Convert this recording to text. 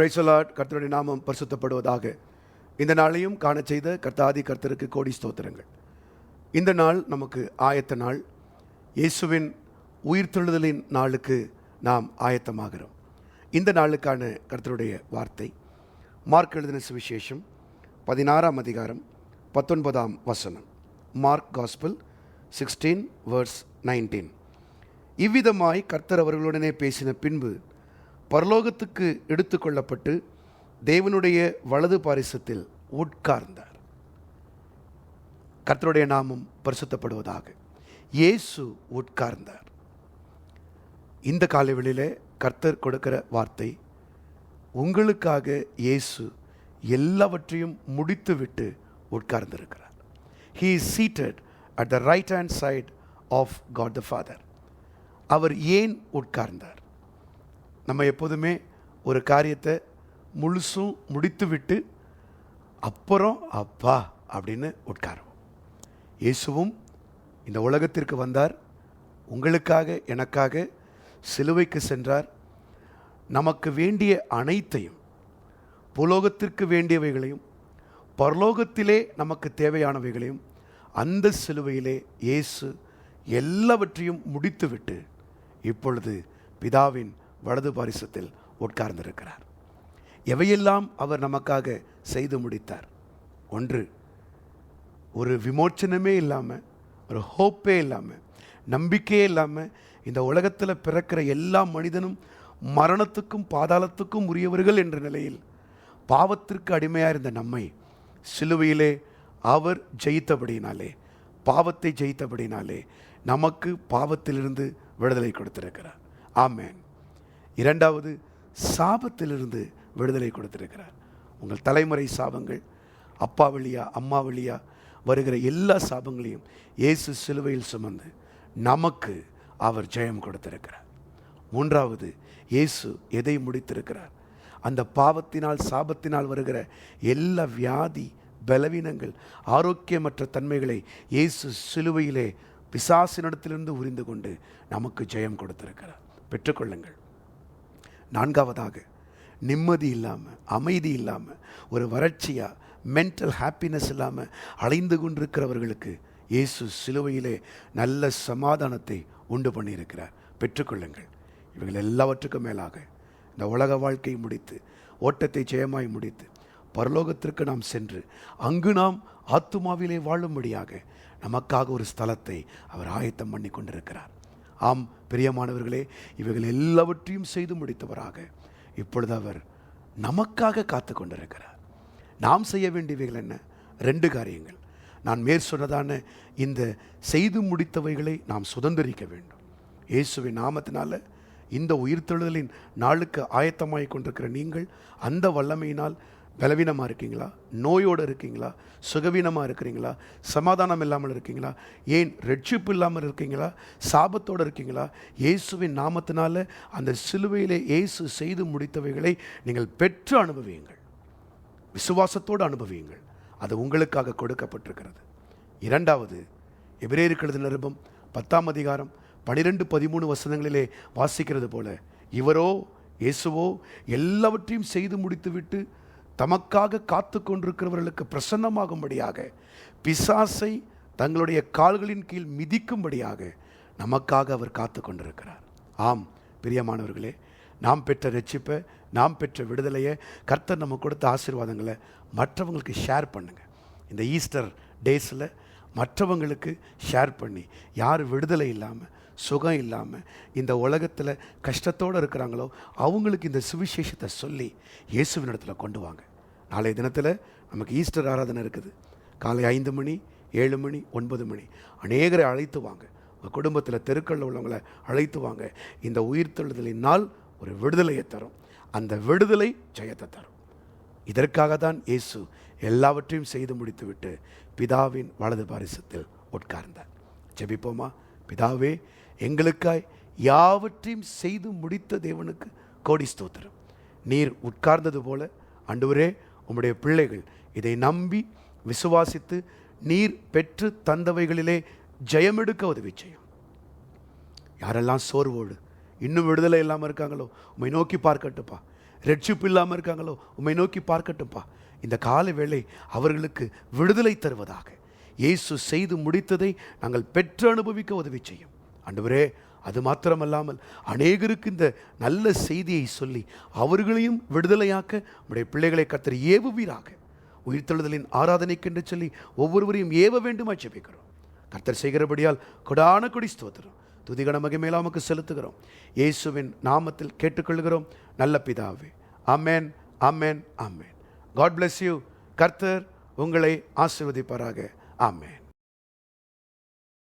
பிரைசலாட் கர்த்தருடைய நாமம் பரிசுத்தப்படுவதாக. இந்த நாளையும் காண செய்த கர்த்தாதி கர்த்தருக்கு கோடி ஸ்தோத்திரங்கள். இந்த நாள் நமக்கு ஆயத்த நாள். இயேசுவின் உயிர்த்தெழுதலின் நாளுக்கு நாம் ஆயத்தமாகிறோம். இந்த நாளுக்கான கர்த்தருடைய வார்த்தை. மார்க் எழுதின சுவிசேஷம் பதினாறாம் அதிகாரம் பத்தொன்பதாம் வசனம். Mark gospel sixteen verse nineteen இவ்விதமாய் கர்த்தர் அவர்களுடனே பேசின பின்பு பரலோகத்துக்கு எடுத்துக்கொள்ளப்பட்டு தேவனுடைய வலது பாரிசத்தில் உட்கார்ந்தார். கர்த்தருடைய நாமம் பரிசுத்தப்படுவதாக. இயேசு உட்கார்ந்தார். இந்த காலைவெளியிலே கர்த்தர் கொடுக்கிற வார்த்தை உங்களுக்காக இயேசு எல்லாவற்றையும் முடித்துவிட்டு உட்கார்ந்திருக்கிறார். He is seated at the right hand side of God the Father அவர் ஏன் உட்கார்ந்தார்? நம்ம எப்போதுமே ஒரு காரியத்தை முழுசும் முடித்துவிட்டு அப்புறம் அப்பா அப்படின்னு உட்காருவோம். இயேசுவும் இந்த உலகத்திற்கு வந்தார். உங்களுக்காக எனக்காக சிலுவைக்கு சென்றார். நமக்கு வேண்டிய அனைத்தையும் புலோகத்திற்கு வேண்டியவைகளையும் பரலோகத்திலே நமக்கு தேவையானவைகளையும் அந்த சிலுவையிலே இயேசு எல்லாவற்றையும் முடித்துவிட்டு இப்பொழுது பிதாவின் வலது பாரிசத்தில் உட்கார்ந்திருக்கிறார். எவையெல்லாம் அவர் நமக்காக செய்து முடித்தார்? ஒன்று ஒரு விமோச்சனமே இல்லாமல் ஒரு ஹோப்பே இல்லாமல் நம்பிக்கையே இல்லாமல் இந்த உலகத்தில் பிறக்கிற எல்லா மனிதனும் மரணத்துக்கும் பாதாளத்துக்கும் உரியவர்கள் என்ற நிலையில் பாவத்திற்கு அடிமையாக இருந்த நம்மை சிலுவையிலே அவர் ஜெயித்தபடினாலே பாவத்தை ஜெயித்தபடினாலே நமக்கு பாவத்திலிருந்து விடுதலை கொடுத்திருக்கிறார். ஆமேன். இரண்டாவது சாபத்திலிருந்து விடுதலை கொடுத்திருக்கிறார். உங்கள் தலைமுறை சாபங்கள் அப்பா வழியா அம்மா வழியா வருகிற எல்லா சாபங்களையும் இயேசு சிலுவையில் சுமந்து நமக்கு அவர் ஜெயம் கொடுத்திருக்கிறார். மூன்றாவது இயேசு எதை முடித்திருக்கிறார்? அந்த பாவத்தினால் சாபத்தினால் வருகிற எல்லா வியாதி பலவீனங்கள் ஆரோக்கியமற்ற தன்மைகளை இயேசு சிலுவையிலே பிசாசினிடத்திலிருந்து உரிந்து கொண்டு நமக்கு ஜெயம் கொடுத்திருக்கிறார். பெற்றுக்கொள்ளுங்கள். நான்காவதாக நிம்மதி இல்லாமல் அமைதி இல்லாமல் ஒரு வறட்சியாக மென்டல் ஹாப்பினஸ் இல்லாமல் அலைந்து கொண்டிருக்கிறவர்களுக்கு இயேசு சிலுவையிலே நல்ல சமாதானத்தை உண்டு பண்ணியிருக்கிறார். பெற்றுக்கொள்ளுங்கள். இவைகள் எல்லாவற்றுக்கும் மேலாக இந்த உலக வாழ்க்கையை முடித்து ஓட்டத்தை ஜெயமாய் முடித்து பரலோகத்திற்கு நாம் சென்று அங்கு நாம் ஆத்துமாவிலே வாழும்படியாக நமக்காக ஒரு ஸ்தலத்தை அவர் ஆயத்தம் பண்ணி கொண்டிருக்கிறார் ஆம் பிரியமானவர்களே இவைகள் எல்லாவற்றையும் செய்து முடித்தவராக இப்பொழுது அவர் நமக்காக காத்து கொண்டிருக்கிறார். நாம் செய்ய வேண்டியவைகள் என்ன? ரெண்டு காரியங்கள். நான் மேற் சொன்னதான இந்த செய்து முடித்தவைகளை நாம் சுதந்திரிக்க வேண்டும். இயேசுவின் நாமத்தினால இந்த உயிர்த்தெழுதலின் நாளுக்கு ஆயத்தமாய் கொண்டிருக்கிற நீங்கள் அந்த வல்லமையினால் பலவீனமாக இருக்கீங்களா? நோயோடு இருக்கீங்களா? சுகவீனமாக இருக்கிறீங்களா? சமாதானம் இல்லாமல் இருக்கீங்களா? ஏன் ரெட்சிப்பு இல்லாமல் இருக்கீங்களா? சாபத்தோடு இருக்கீங்களா? இயேசுவின் நாமத்தினால அந்த சிலுவையிலே இயேசு செய்து முடித்தவைகளை நீங்கள் பெற்று அனுபவியுங்கள். விசுவாசத்தோடு அனுபவியுங்கள். அது உங்களுக்காக கொடுக்கப்பட்டிருக்கிறது. இரண்டாவது எபிரேயருக்கு நிருபம் பத்தாம் அதிகாரம் பனிரெண்டு பதிமூணு வசனங்களிலே வாசிக்கிறது போல இவரோ இயேசுவோ எல்லாவற்றையும் செய்து முடித்துவிட்டு தமக்காக காத்து கொண்டிருக்கிறவர்களுக்கு பிரசன்னமாகும்படியாக பிசாசை தங்களுடைய கால்களின் கீழ் மிதிக்கும்படியாக நமக்காக அவர் காத்து கொண்டிருக்கிறார் ஆம் பிரியமானவர்களே நாம் பெற்ற ரட்சிப்பை நாம் பெற்ற விடுதலையை கர்த்தர் நம்ம கொடுத்த ஆசீர்வாதங்களை மற்றவங்களுக்கு ஷேர் பண்ணுங்கள் இந்த ஈஸ்டர் டேஸில் மற்றவங்களுக்கு ஷேர் பண்ணி யார் விடுதலை இல்லாமல் சுகம் இல்லாமல் இந்த உலகத்தில் கஷ்டத்தோடு இருக்கிறாங்களோ அவங்களுக்கு இந்த சுவிசேஷத்தை சொல்லி இயேசுவின் இடத்துல கொண்டு வாங்க. நாளைய தினத்தில் நமக்கு ஈஸ்டர் ஆராதனை இருக்குது. காலை ஐந்து மணி ஏழு மணி ஒன்பது மணி. அநேகரை அழைத்து வாங்க. உங்கள் குடும்பத்தில் தெருக்களில் உள்ளவங்களை அழைத்து வாங்க. இந்த உயிர்த்தெழுதலின் நாள் ஒரு விடுதலையை தரும். அந்த விடுதலை ஜெயத்தை தரும். இதற்காக தான் இயேசு எல்லாவற்றையும் செய்து முடித்துவிட்டு பிதாவின் வலது பாரிசத்தில் உட்கார்ந்தார். ஜெபிப்போமா? பிதாவே எங்களுக்காய் யாவற்றையும் செய்து முடித்த தேவனுக்கு கோடி ஸ்தோத்திரம். நீர் உட்கார்ந்தது போல. அன்றுவரே உம்முடைய பிள்ளைகள். இதை நம்பி விசுவாசித்து நீர் பெற்று தந்தவைகளிலே ஜெயமெடுக்க உதவி செய்யும். யாரெல்லாம் சோர்வோடு இன்னும் விடுதலை இல்லாமல் இருக்காங்களோ உம்மை நோக்கி பார்க்கட்டும்ப்பா. ரட்சிப்பு இல்லாமல் இருக்காங்களோ உம்மை நோக்கி பார்க்கட்டும்ப்பா. இந்த கால வேளை அவர்களுக்கு விடுதலை தருவதாக. இயேசு செய்து முடித்ததை நாங்கள் பெற்று அனுபவிக்க உதவி செய்யும். அன்றுவரே அது மாத்திரமல்லாமல் அநேகருக்கு இந்த நல்ல செய்தியை சொல்லி அவர்களையும் விடுதலையாக்க உடைய பிள்ளைகளை கத்தர் ஏவுவீராக. உயிர்த்தெழுதலின் ஆராதனைக்கென்று சொல்லி ஒவ்வொருவரையும் ஏவ வேண்டுமா ஜெபிக்கிறோம். கர்த்தர் செய்கிறபடியால் கொடான கொடி ஸ்தோத்திரம். துதிகண மகிமேல உமக்கு செலுத்துகிறோம். இயேசுவின் நாமத்தில் கேட்டுக்கொள்கிறோம். நல்ல பிதாவே. Amen amen amen God bless you கர்த்தர் உங்களை ஆசிர்வதிப்பாராக. ஆமேன்.